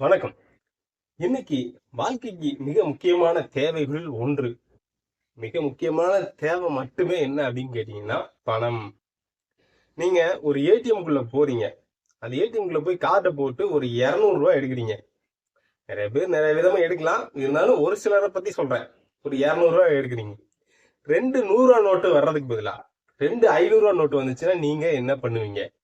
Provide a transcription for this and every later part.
வணக்கம். இன்னைக்கு வாழ்க்கைக்கு மிக முக்கியமான தேவைகள் ஒன்று. மிக முக்கியமான தேவை மட்டுமே என்ன அப்படின்னு கேட்டீங்கன்னா பணம். நீங்க ஒரு ஏடிஎம்குள்ள போறீங்க. அந்த ஏடிஎம்குள்ள போய் கார்டை போட்டு ஒரு இரநூறுவா எடுக்கிறீங்க. நிறைய பேர் நிறைய விதமா எடுக்கலாம். இருந்தாலும் ஒரு சிலரை பத்தி சொல்றேன். ஒரு இரநூறுவா எடுக்கிறீங்க. ரெண்டு நூறுரூவா நோட்டு வர்றதுக்கு பதிலாக ரெண்டு ஐநூறுரூவா நோட்டு வந்துச்சுன்னா நீங்க என்ன பண்ணுவீங்க?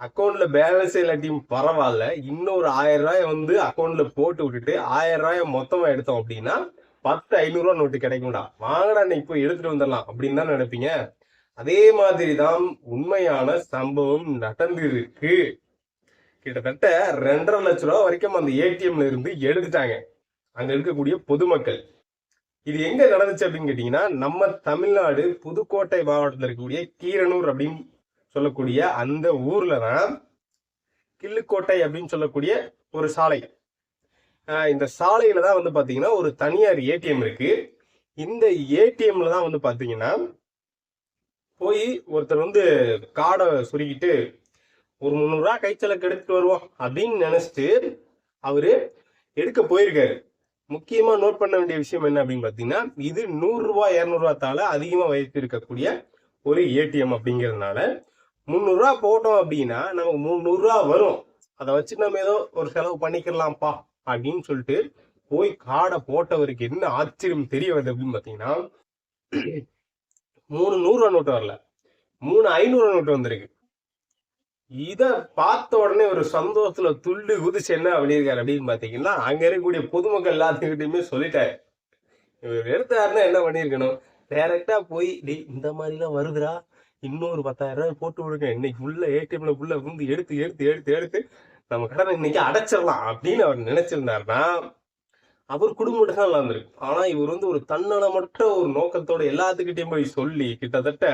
அக்கௌண்ட்ல பேலன்ஸ் இல்லாட்டியும் பரவாயில்ல இன்னொரு ஆயிரம் ரூபாய் வந்து அக்கௌண்ட்ல போட்டு விட்டுட்டு ஆயிரம் ரூபாய் மொத்தமா எடுத்தோம் அப்படின்னா பத்து ஐநூறு ரூபா நோட்டு கிடைக்கும்டா. வாங்கடா இன்னைக்கு போய் எடுத்துட்டு வந்துடலாம் அப்படின்னு தான் நினைப்பீங்க? அதே மாதிரி தான் உண்மையான சம்பவம் நடந்திருக்கு. கிட்டத்தட்ட ரெண்டரை லட்ச ரூபா வரைக்கும் அந்த ஏடிஎம்ல இருந்து எடுத்துட்டாங்க. அங்க இருக்கக்கூடிய பொதுமக்கள். இது எங்க நடந்துச்சு அப்படின்னு கேட்டீங்கன்னா நம்ம தமிழ்நாடு புதுக்கோட்டை மாவட்டத்தில் இருக்கக்கூடிய கீரனூர் அப்படின்னு சொல்லக்கூடிய அந்த ஊர்ல தான் கிள்ளுக்கோட்டை அப்படின்னு சொல்லக்கூடிய ஒரு சாலை. இந்த சாலையில தான் வந்து பாத்தீங்கன்னா ஒரு தனியார் ஏடிஎம் இருக்கு. இந்த ஏடிஎம்ல தான் வந்து பாத்தீங்கன்னா போய் ஒருத்தர் வந்து கார்டை சுருக்கிட்டு ஒரு முந்நூறுரூவா கைச்சலுக்கு எடுத்துட்டு வருவோம் அப்படின்னு நினைச்சிட்டு அவரு எடுக்க போயிருக்காரு. முக்கியமா நோட் பண்ண வேண்டிய விஷயம் என்ன அப்படின்னு பாத்தீங்கன்னா இது நூறு ரூபாய் இருநூறுவா தால அதிகமா வைத்திருக்கக்கூடிய ஒரு ஏடிஎம் அப்படிங்கிறதுனால முந்நூறுரூவா போட்டோம் அப்படின்னா நமக்கு முந்நூறுரூவா வரும். அதை வச்சு நம்ம ஏதோ ஒரு செலவு பண்ணிக்கலாம்ப்பா அப்படின்னு சொல்லிட்டு போய் காடை போட்டவருக்கு என்ன ஆச்சரியம் தெரிய வருது அப்படின்னு பார்த்தீங்கன்னா மூணு நூறுரூவா நோட்டு வரல. மூணு ஐநூறு நோட்டு வந்திருக்கு. இத பார்த்த உடனே ஒரு சந்தோஷத்துல துள்ளி குதிச்சு என்ன பண்ணியிருக்காரு அப்படின்னு பார்த்தீங்கன்னா அங்க இருக்கக்கூடிய பொதுமக்கள் எல்லாத்துக்கிட்டையுமே சொல்லிட்டாரு. இவர் எடுத்தாருன்னா என்ன பண்ணியிருக்கணும்? டைரக்டா போய் டேய் இந்த மாதிரிலாம் வருதுடா. இன்னொரு பத்தாயிரம் ரூபாய் போட்டு விடுங்க. இன்னைக்கு உள்ள ஏடிஎம்ல உள்ள வந்து எடுத்து எடுத்து எடுத்து எடுத்து நம்ம கடனை இன்னைக்கு அடைச்சிடலாம் அப்படின்னு அவர் நினைச்சிருந்தாருன்னா அவர் குடும்பம் தான் இருந்திருக்கு ஆனா இவர் வந்து ஒரு தன்னலமற்ற ஒரு நோக்கத்தோட எல்லாத்துக்கிட்டையும் போய் சொல்லி கிட்டத்தட்ட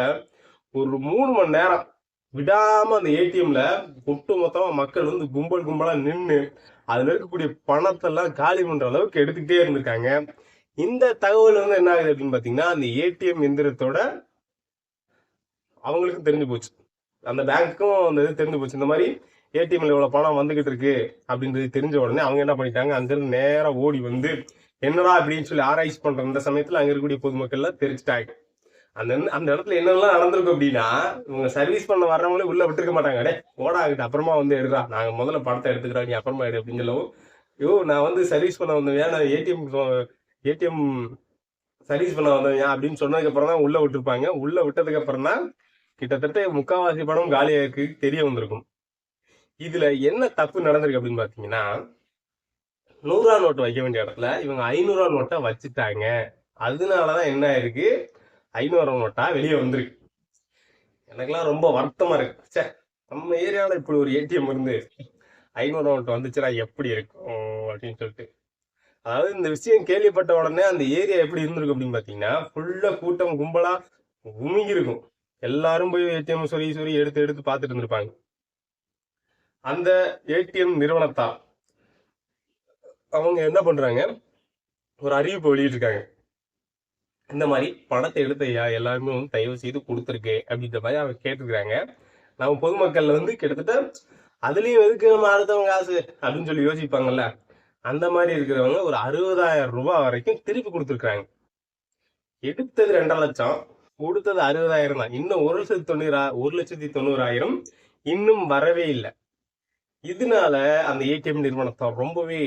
ஒரு மூணு மணி நேரம் விடாம அந்த ஏடிஎம்ல ஒட்டு மொத்தமா மக்கள் வந்து கும்பல் கும்பலா நின்று அதுல இருக்கக்கூடிய பணத்தெல்லாம் காலி பண்ற அளவுக்கு எடுத்துக்கிட்டே இருந்திருக்காங்க. இந்த தகவல் வந்து என்ன ஆகுது அப்படின்னு பாத்தீங்கன்னா அந்த ஏடிஎம் எந்திரத்தோட அவங்களுக்கும் தெரிஞ்சு போச்சு. அந்த பேங்க்கும் அந்த இது தெரிஞ்சு போச்சு. இந்த மாதிரி ஏடிஎம்ல இவ்வளவு பணம் வந்துகிட்டு இருக்கு அப்படின்றது தெரிஞ்ச உடனே அவங்க என்ன பண்ணிட்டாங்க? அங்கிருந்து நேராக ஓடி வந்து என்னடா அப்படின்னு சொல்லி ஆராய்ச்சி பண்ற அந்த சமயத்துல அங்க இருக்கக்கூடிய பொதுமக்கள் எல்லாம் தெரிஞ்சுட்டாங்க. அந்த அந்த இடத்துல என்னெல்லாம் நடந்திருக்கும் அப்படின்னா இவங்க சர்வீஸ் பண்ண வர்றவங்களே உள்ள விட்டுருக்க மாட்டாங்க. டே ஓடாகிட்டு அப்புறமா வந்து எடுறா நாங்க முதல்ல பணத்தை எடுத்துக்கிறோம் நீ அப்புறமா எடு அப்படின்னு சொல்லவும் ஐயோ நான் வந்து சர்வீஸ் பண்ண வந்தேன் ஏன்னா ஏடிஎம் ஏடிஎம் சர்வீஸ் பண்ண வந்தேன் அப்படின்னு சொன்னதுக்கு அப்புறம் தான் உள்ள விட்டுருப்பாங்க. உள்ள விட்டதுக்கு அப்புறம் தான் கிட்டத்தட்ட முக்காவாசி படம் காலியா இருக்கு தெரிய வந்திருக்கும். இதுல என்ன தப்பு நடந்திருக்கு அப்படின்னு பாத்தீங்கன்னா நூறுரூவா நோட்டு வைக்க வேண்டிய இடத்துல இவங்க ஐநூறுரூவா நோட்டை வச்சுட்டாங்க. அதனாலதான் என்ன ஆயிருக்கு? ஐநூறு நோட்டா வெளியே வந்திருக்கு. எனக்கெல்லாம் ரொம்ப வருத்தமா இருக்கு. ச்சே நம்ம ஏரியாவில் இப்படி ஒரு ஏடிஎம் இருந்து ஐநூறு நோட்டு வந்துச்சுன்னா எப்படி இருக்கும் அப்படின்னு சொல்லிட்டு. அதாவது இந்த விஷயம் கேள்விப்பட்ட உடனே அந்த ஏரியா எப்படி இருந்திருக்கும் அப்படின்னு பார்த்தீங்கன்னா ஃபுல்லாக கூட்டம் கும்பலா உமிங்கிருக்கும் எல்லாரும் போய் ஏடிஎம் சொல்லி சொல்லி எடுத்து எடுத்து பார்த்துட்டு இருந்திருப்பாங்க. அந்த ஏடிஎம் நிறுவனத்தால் அவங்க என்ன பண்றாங்க? ஒரு அறிவிப்பு வெளியிட்டிருக்காங்க. இந்த மாதிரி பணத்தை எடுத்த ஐயா எல்லாருமே வந்து தயவு செய்து கொடுத்துருக்கு அப்படின்ற மாதிரி அவங்க கேட்டிருக்கிறாங்க. நம்ம பொதுமக்கள் வந்து கிட்டத்தட்ட அதுலயும் எதுக்கு நம்ம அடுத்தவங்க காசு அப்படின்னு சொல்லி யோசிப்பாங்கல்ல? அந்த மாதிரி இருக்கிறவங்க ஒரு அறுபதாயிரம் ரூபாய் வரைக்கும் திருப்பி கொடுத்துருக்காங்க எடுத்தது ரெண்டரை லட்சம். கொடுத்தது அறுபதாயிரம் தான். இன்னும் ஒரு லட்சத்தி தொண்ணூறா ஒரு லட்சத்தி தொண்ணூறாயிரம் இன்னும் வரவே இல்லை. இதனால அந்த ஏடிஎம் நிறுவனத்தை ரொம்பவே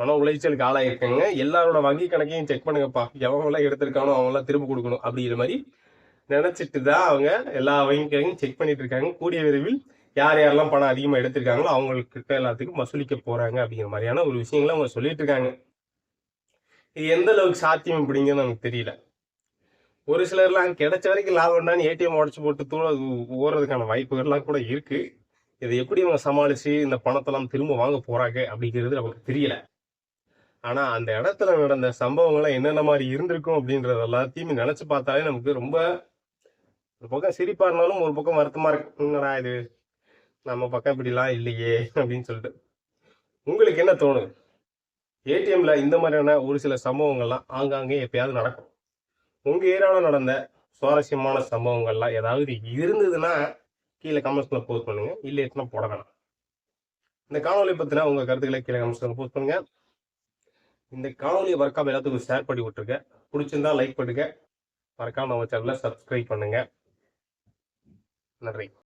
மன உளைச்சலுக்கு ஆளாயிருக்காங்க. எல்லாரோட வங்கி கணக்கையும் செக் பண்ணுங்கப்பா. எவங்கெல்லாம் எடுத்திருக்கானோ அவங்களாம் திரும்ப கொடுக்கணும் அப்படிங்கிற மாதிரி நினைச்சிட்டு தான் அவங்க எல்லா வங்கி கணக்கையும் செக் பண்ணிட்டு இருக்காங்க. கூடிய விரைவில் யார் யாரெல்லாம் பணம் அதிகமாக எடுத்திருக்காங்களோ அவங்களுக்கு எல்லாத்துக்கும் வசூலிக்க போறாங்க அப்படிங்கிற மாதிரியான ஒரு விஷயங்களை அவங்க சொல்லிட்டு இருக்காங்க. இது எந்த அளவுக்கு சாத்தியம் அப்படிங்கிறது நமக்கு தெரியல. ஒரு சிலர்லாம் கிடைச்ச வரைக்கும் லாபம்டான்னு ஏடிஎம் உடச்சு போட்டு தூள ஓடுறதுக்கான வாய்ப்புகள்லாம் கூட இருக்கு. இதை எப்படி அவங்க சமாளிச்சு இந்த பணத்தெல்லாம் திரும்ப வாங்க போறாங்க அப்படிங்கிறது நமக்கு தெரியல. ஆனா அந்த இடத்துல நடந்த சம்பவங்கள்லாம் என்னென்ன மாதிரி இருந்திருக்கும் அப்படின்றது எல்லாத்தையுமே நினைச்சு பார்த்தாலே நமக்கு ரொம்ப ஒரு பக்கம் சிரிப்பா இருந்தாலும் ஒரு பக்கம் வருத்தமா இருக்கு. என்னடா இது? நம்ம பக்கம் இப்படிலாம் இல்லையே அப்படின்னு சொல்லிட்டு. உங்களுக்கு என்ன தோணுது? ஏடிஎம்ல இந்த மாதிரியான ஒரு சில சம்பவங்கள்லாம் ஆங்காங்கே எப்பயாவது நடக்கும். உங்க ஏரியாவில் நடந்த சுவாரஸ்யமான சம்பவங்கள்லாம் ஏதாவது இருந்ததுன்னா கீழே கமெண்ட்ஸில் போஸ்ட் பண்ணுங்க. இல்லைன்னா போட வேணாம் இந்த காணொலி பற்றினா உங்கள் கருத்துக்களை கீழே கமெண்ட்ஸில் போஸ்ட் பண்ணுங்க. இந்த காணொலியை மறக்காம எல்லாத்துக்கும் ஷேர் பண்ணி விட்டுருங்க. பிடிச்சிருந்தா லைக் பண்ணுங்க. மறக்காம நம்ம சேனலை சப்ஸ்கிரைப் பண்ணுங்க. நன்றி.